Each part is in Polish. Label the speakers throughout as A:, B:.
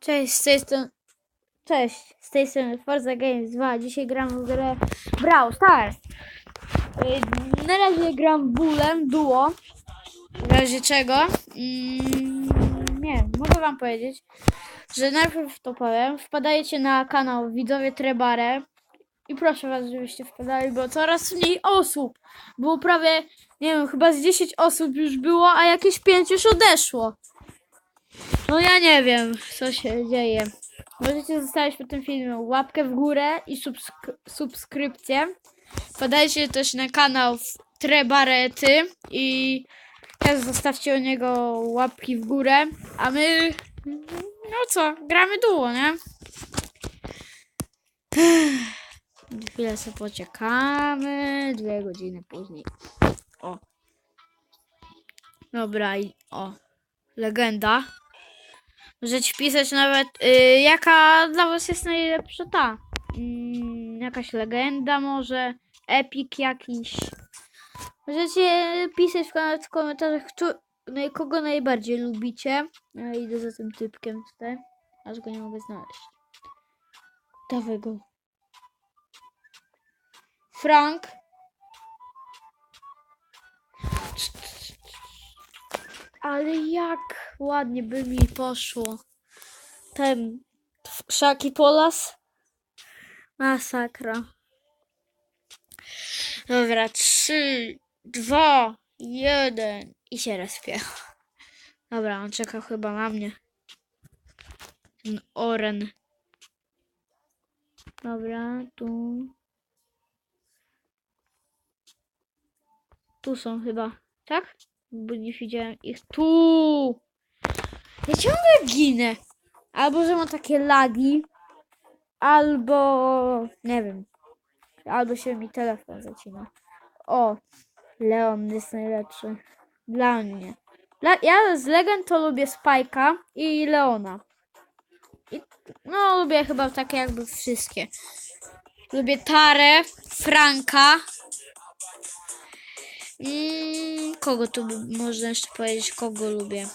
A: Cześć, z tej strony... Cześć, z tej strony Forza Games 2. Dzisiaj gram w grę Brawl Stars. Yy, Na razie gram Bullem Duo. W razie czego? Mm, nie mogę wam powiedzieć, że najpierw to powiem. Wpadajcie na kanał Widzowie Trebare. I proszę was, żebyście wpadali, bo coraz mniej osób. Było prawie, nie wiem, chyba z 10 osób już było, a jakieś 5 już odeszło. No ja nie wiem, co się dzieje. Możecie zostawić po tym filmie łapkę w górę i subsk- subskrypcję. Podajcie też na kanał Trebarety i też zostawcie o niego łapki w górę. A my, no co, gramy duo, nie? Chwilę sobie poczekamy. Dwie godziny później. O. Dobra, i o. Legenda. Możecie pisać nawet, y, jaka dla was jest najlepsza ta. Mm, jakaś legenda może, epic jakiś. Możecie pisać w, kom- w komentarzach, kto, no, kogo najbardziej lubicie. Ja idę za tym typkiem tutaj, aż go nie mogę znaleźć. Dawaj go. Frank. Ale jak ładnie by mi poszło. Ten w krzaki polas. Masakra. Dobra, trzy, dwa, jeden i się rozpię. Dobra, on czeka chyba na mnie. Ten oren. Dobra, tu. Tu są chyba, tak? Bo nie widziałem ich. Tu! Ja ciągle ginę. Albo, że mam takie lagi. Albo, nie wiem. Albo się mi telefon zacina. O, Leon jest najlepszy. Dla mnie. Dla, ja z legend to lubię Spajka i Leona. I, no, lubię chyba takie jakby wszystkie. Lubię Tarę, Franka. Kogo tu można jeszcze powiedzieć, kogo lubię?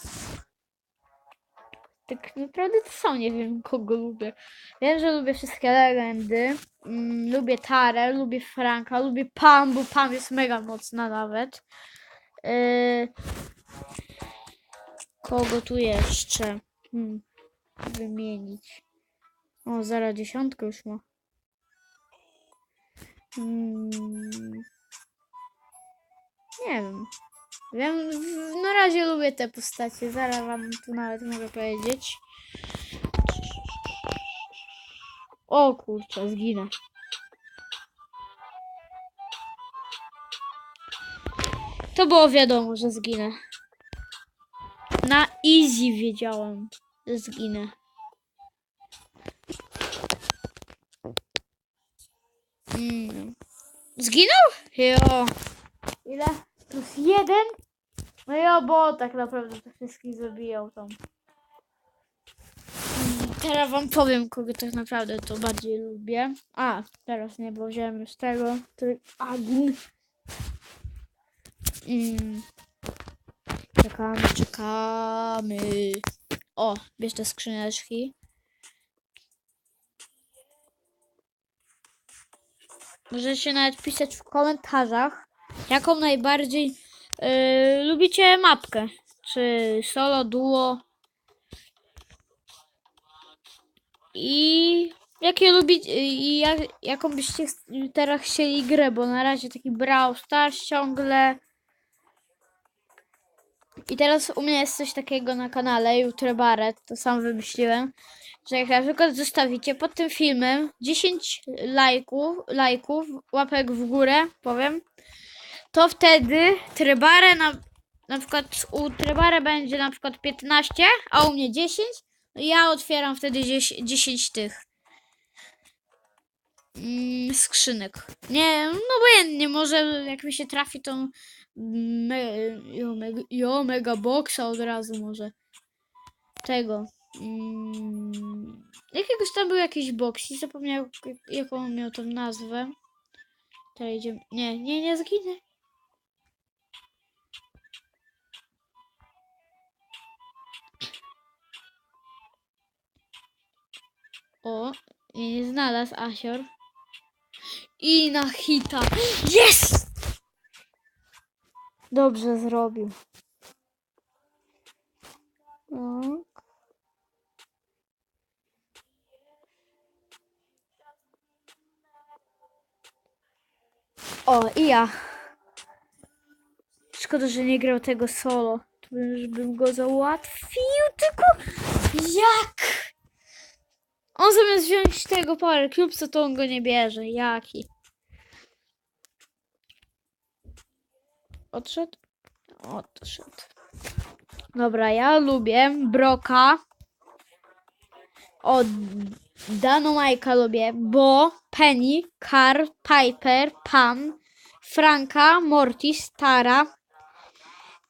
A: Tak naprawdę to są, nie wiem kogo lubię. Wiem, że lubię wszystkie legendy. Mm, lubię Tarę, lubię Franka, lubię Pam, bo Pam jest mega mocna nawet. Yy, kogo tu jeszcze? Hmm, wymienić. O, zaraz dziesiątkę już ma. Hmm, nie wiem. Wiem, na razie lubię te postacie. Zaraz wam tu nawet mogę powiedzieć. O kurczę, zginę. To było wiadomo, że zginę. Na easy wiedziałam, że zginę. Mm. Zginął? Jo. Ile? Plus jeden? No ja, bo tak naprawdę to wszystkich zabijał tam. Mm, Teraz wam powiem, kogo tak naprawdę to bardziej lubię. A, teraz nie, bo wziąłem już tego. To Agin. Mm. Czekamy, czekamy. O, bierz te skrzyneczki. Możecie nawet pisać w komentarzach, jaką najbardziej yy, lubicie mapkę. Czy solo, duo. I jakie lubicie, i jak, jaką byście teraz chcieli grę, bo na razie taki Brawl Stars ciągle. I teraz u mnie jest coś takiego na kanale, YouTube Baret, to sam wymyśliłem, że jak na przykład zostawicie pod tym filmem 10 lajków, lajków, łapek w górę, powiem, to wtedy Trebare na, na przykład u Trebare będzie na przykład 15, a u mnie 10, no ja otwieram wtedy 10, 10 tych mm, skrzynek. Nie, no obojętnie, może jak mi się trafi tą me, mega, mega boxa od razu może. Tego. Mm, jakiegoś tam był jakiś box i zapomniał jak- jaką miał tą nazwę. Teraz idziemy. Nie, nie, nie zginę. O, i znalazł Asior. I na hita. Jest! Dobrze zrobił. Tak. O, i ja. Szkoda, że nie grał tego solo. To bym, bym go załatwił, tylko jak? On zamiast wziąć tego Power Cubesa, to on go nie bierze. Jaki? Odszedł? Odszedł. Dobra, ja lubię Broka. O, Danomajka lubię, bo Penny, Car, Piper, Pam, Franka, Mortis, Tara,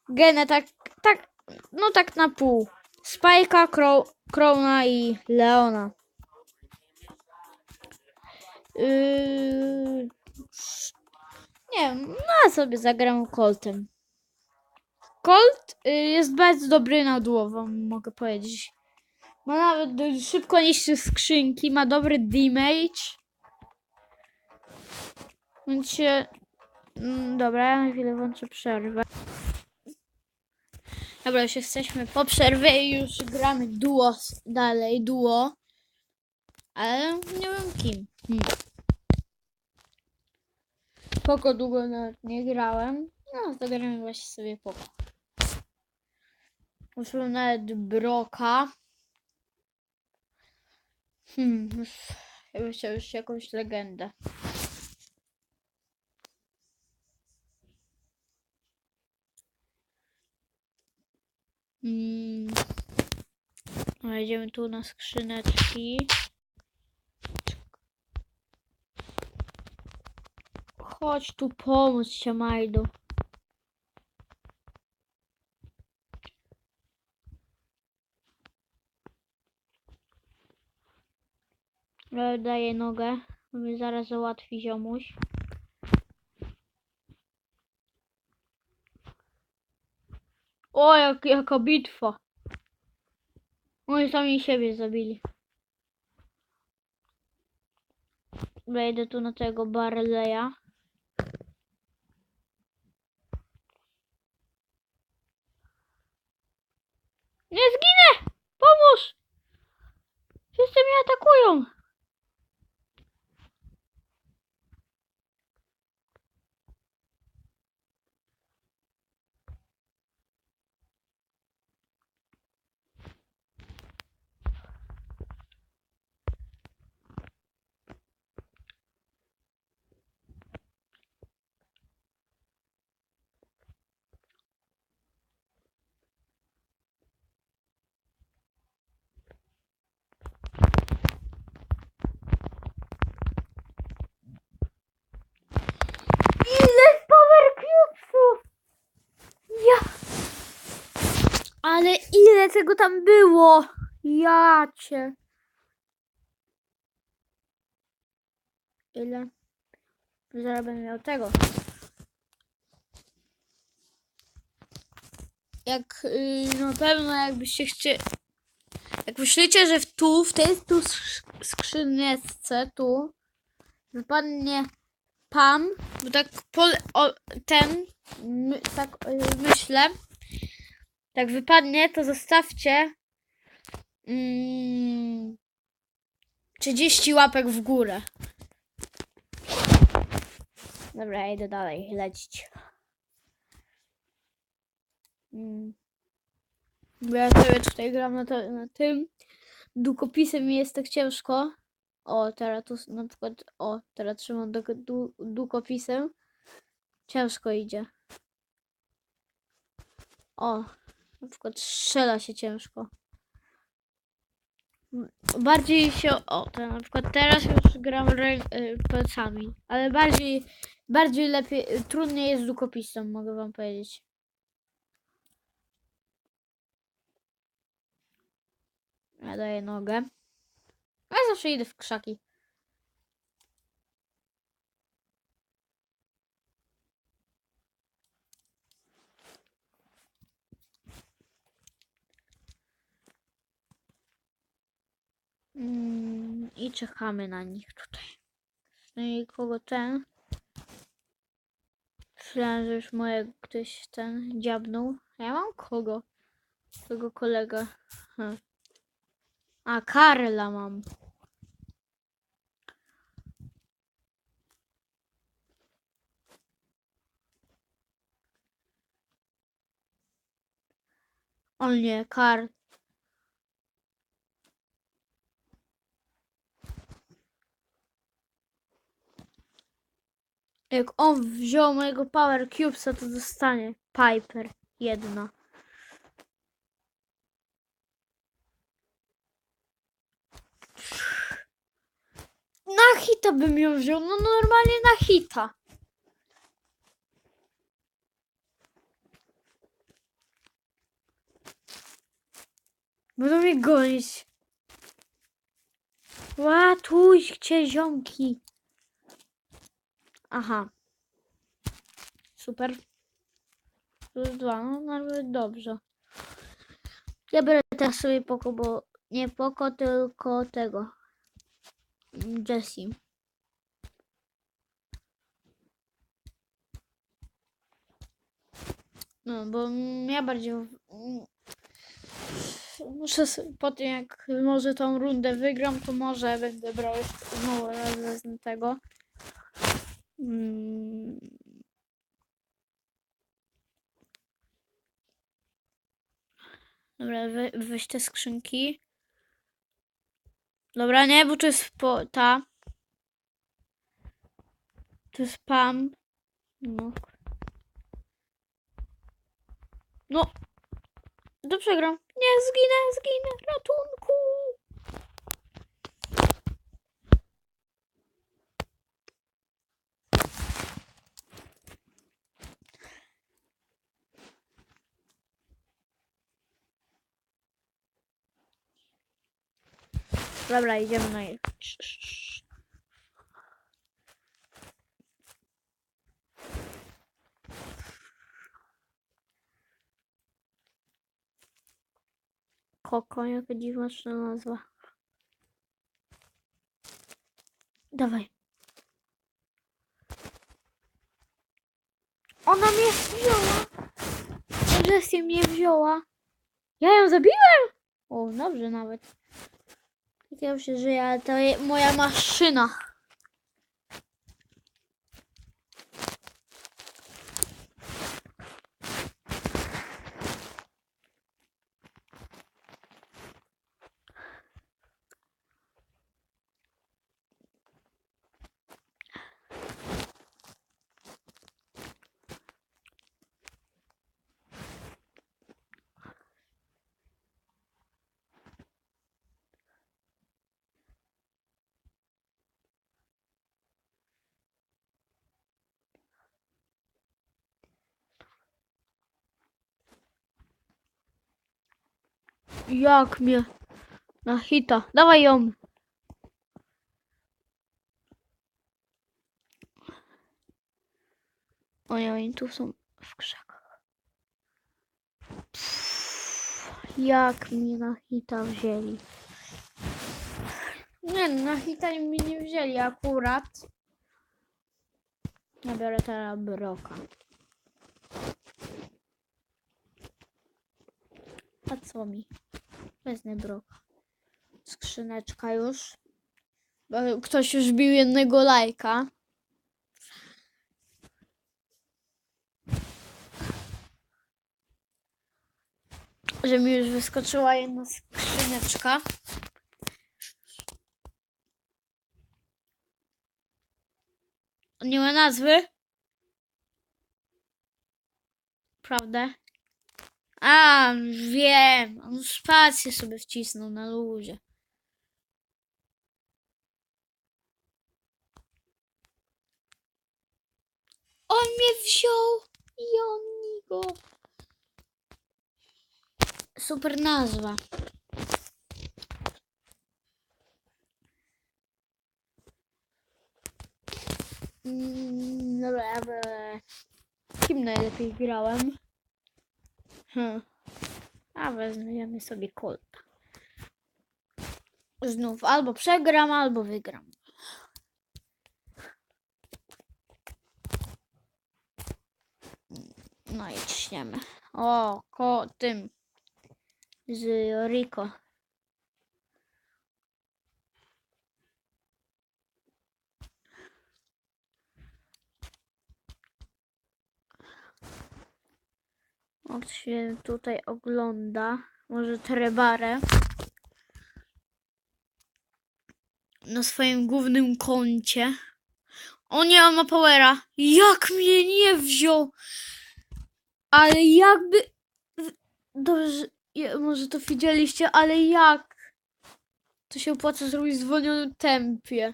A: Genę tak, tak, no tak na pół. Spajka, Crow, Crowna i Leona. Yy... Nie no sobie zagram Coltem. Colt y, jest bardzo dobry na wam mogę powiedzieć. Ma nawet y, szybko niszczy skrzynki, ma dobry damage. Więc się... Mm, Dobra, ja na chwilę włączę przerwę. Dobra, już jesteśmy po przerwie i już gramy duo dalej, duo. Ale nie wiem kim. Hmm. Poko długo nie grałem. No, zagramy właśnie sobie Poko. Użyłem nawet Broka. Hmm, ja bym chciał już jakąś legendę. Hmm. Wejdziemy tu na skrzyneczki. Chodź tu pomóc się, Majdu. Daję nogę, mnie zaraz załatwi ziomuś. O, jak, jaka bitwa. Oni sami siebie zabili. Wejdę tu na tego Barleya. Nie zginę! Pomóż! Wszyscy mnie atakują! Ile Power Cubesów! Ja... Ale ile tego tam było? Ja cię. Ile? Zaraz będę miał tego. Jak yy, na pewno jakbyście chcieli... Jak myślicie, że w tu, w tej tu sk- skrzyneczce, tu wypadnie Pam, bo tak po, o, ten, my, tak y, myślę, tak wypadnie, to zostawcie mm, 30 łapek w górę. Dobra, idę dalej lecić. Mm. Ja sobie tutaj gram na, to, na tym. Długopisem mi jest tak ciężko. O, teraz tu na przykład, o, teraz trzymam du, długopisem. Ciężko idzie. O, na przykład strzela się ciężko. Bardziej się, o, to na przykład teraz już gram rę- y, palcami, ale bardziej, bardziej lepiej, trudniej jest z długopisem, mogę wam powiedzieć. Ja daję nogę. Ja zawsze idę w krzaki. Mm, i czekamy na nich tutaj. No i kogo ten? Myślałem, że już moje ktoś ten dziabnął. Ja mam kogo? Tego kolegę. Hm. A, Karla mam. O nie, Karl. Jak on wziął mojego Power Cubesa, to dostanie Piper jedna. Na hita bym ją wziął, no normalnie na hita. Będą mnie gonić. Łatujcie ziomki. Aha. Super. Plus dwa, no nawet dobrze. Ja biorę teraz sobie poko, bo nie poko, tylko tego. Jessie. No, bo ja bardziej. Muszę po tym, jak może tą rundę wygram, to może będę brał znowu raz wezmę tego. Mm. Dobra, we, weź te skrzynki. Dobra, nie, bo to jest po, ta. To jest spam. No. No. To przegram. Nie, zginę, zginę. Ratunku. Dobra, idziemy na je. Koko, jaka dziwaczna nazwa. Dawaj. Ona mnie wzięła. Jessie mnie wzięła. Ja ją zabiłem? O, dobrze nawet. Już się żyję, ale to je- moja maszyna. Jak mnie na hita. Dawaj ją. O nie, oni tu są w krzakach. Jak mnie na hita wzięli. Nie, no, na hita mnie nie wzięli akurat. Ja biorę teraz broka. A co mi? Wezmę broka. Skrzyneczka już. Bo Ktoś już bił jednego lajka. Że mi już wyskoczyła jedna skrzyneczka. Nie ma nazwy? Prawda? A, wiem. On spację sobie wcisnął na luzie. On mnie wziął i on go. Super nazwa. Mm, kim najlepiej grałem? Hmm. A weźmiemy sobie Colta. Znów albo przegram, albo wygram. No i ciśniemy. O, ko tym. Z Rico. O, ktoś się tutaj ogląda. Może Trebarę. Na swoim głównym koncie. O nie, on ma powera. Jak mnie nie wziął? Ale jakby... Dobrze, może to widzieliście, ale jak? To się opłaca zrobić w zwolnionym tempie.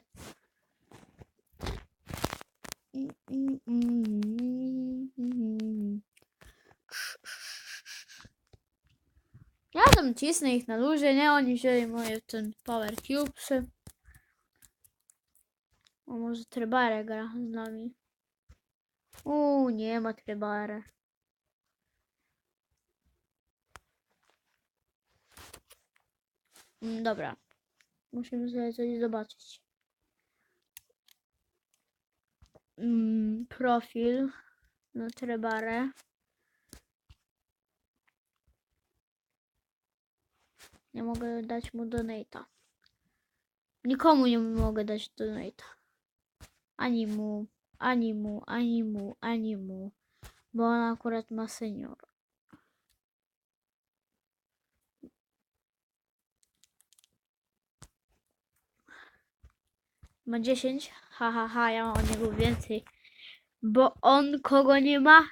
A: Ja tam cisnę ich na luzie, nie? Oni wzięli moje ten power cubesy. O, może Trebare gra z nami. Uuu, nie ma Trebare. Mm, Dobra. Musimy sobie coś zobaczyć. Mm, profil na Trebare. Nie mogę dać mu donata. Nikomu nie mogę dać donata. Ani mu, ani mu, ani mu, ani mu. Bo on akurat ma senior. Ma 10. Ha, ha, ha, ja mam od niego więcej. Bo on kogo nie ma?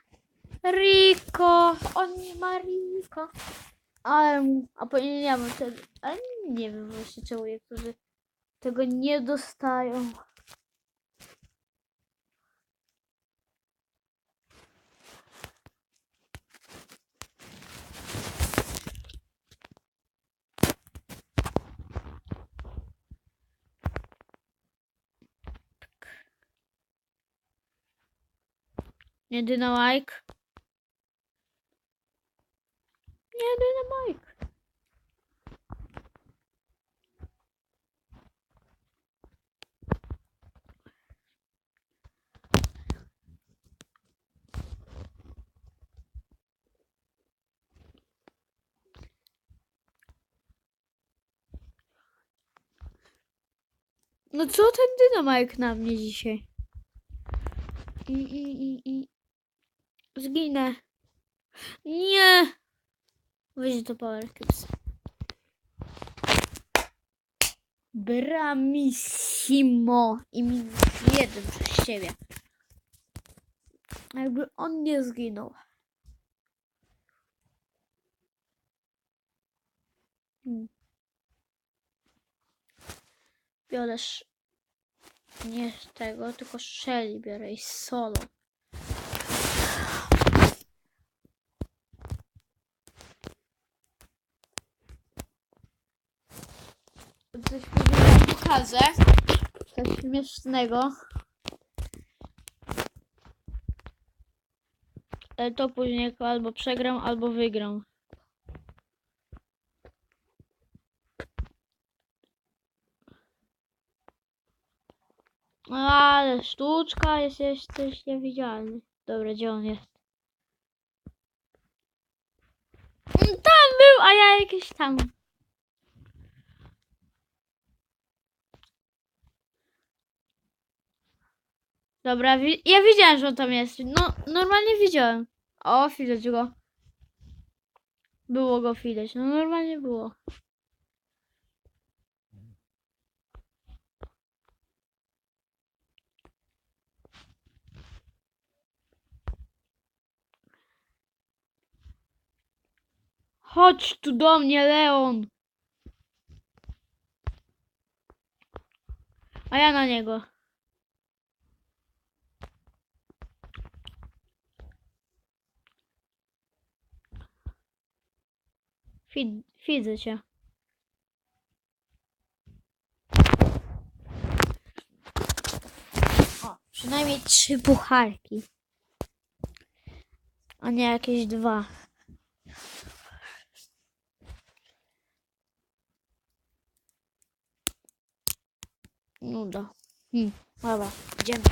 A: Rico! On nie ma Rico. Ale, a powinienem nie tego, ale nie wiem właśnie czemu niektórzy tego nie dostają. Nie dynamite. Nie dynamite. No co ten dynamite na mnie dzisiaj? I, i, i, i. Zginę. Nie! Weź do Power Clips. Bramissimo. I minus jeden przez siebie. Jakby on nie zginął. Hmm. Biorę nie tego, tylko Shelly biorę i solo. Coś później wam pokażę. Coś śmiesznego. Ale to później albo przegram, albo wygram. Ale sztuczka jest jesteś niewidzialny. Dobra, gdzie on jest? On Tam był, a ja jakiś tam. Dobra, wi- ja widziałem, że on tam jest. No, normalnie widziałem. O, widać go. Było go widać. No, normalnie było. Chodź tu do mnie, Leon. A ja na niego. Widzę cię. O, przynajmniej trzy pucharki. A nie jakieś dwa. Nuda. Hmm. Dobra, idziemy.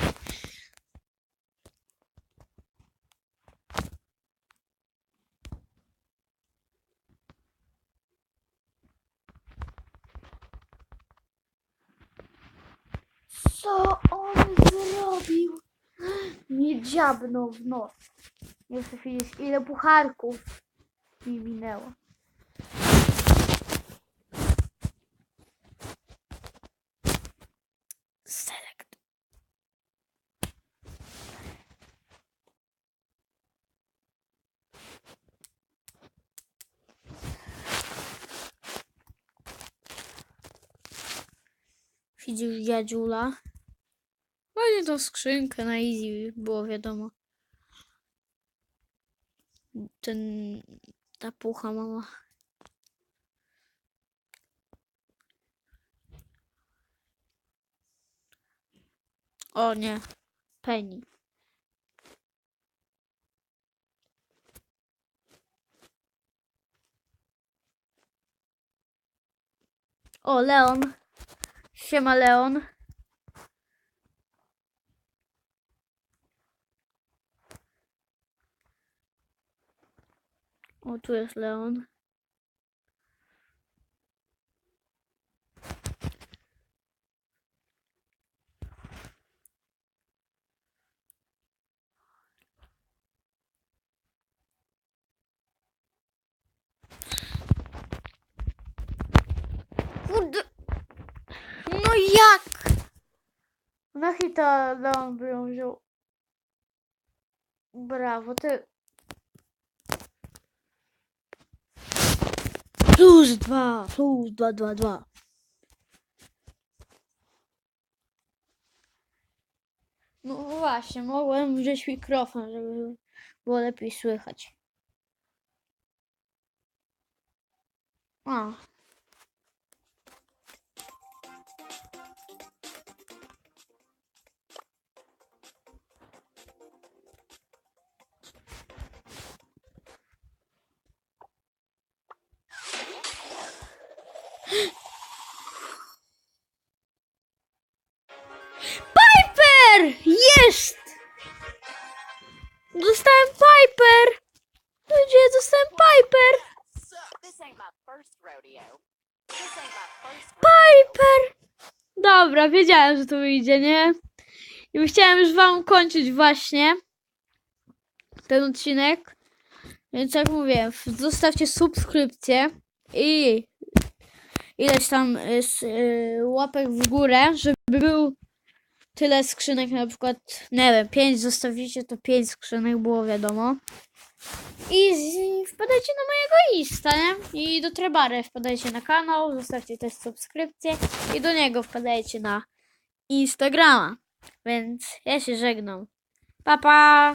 A: Co on zrobił? Nie dziabnął w nos. Nie chcę ile pucharków mi minęło. Select. Widzisz dziadziula? Właśnie tą skrzynkę na easy było wiadomo. Ten, ta pucha mama. O nie, Penny. O, Leon. Siema, Leon. O, tu jest Leon. Kurde. No jak? Na hita Leon by ją wziął. Brawo, ty. Plus dwa, plus dwa, dwa, dwa. No właśnie, mogłem wziąć mikrofon, żeby było lepiej słychać. A. Piper! Dobra, wiedziałem, że to wyjdzie, nie? I chciałem już wam kończyć właśnie ten odcinek. Więc jak mówię, zostawcie subskrypcję i ileś tam y, s- y, łapek w górę, żeby był tyle skrzynek, na przykład, nie wiem, 5 zostawicie, to 5 skrzynek było wiadomo. I z- wpadajcie na mojego Insta, nie? I do Trebary wpadajcie na kanał, zostawcie też subskrypcję i do niego wpadajcie na Instagrama. Więc ja się żegnam. Pa, pa!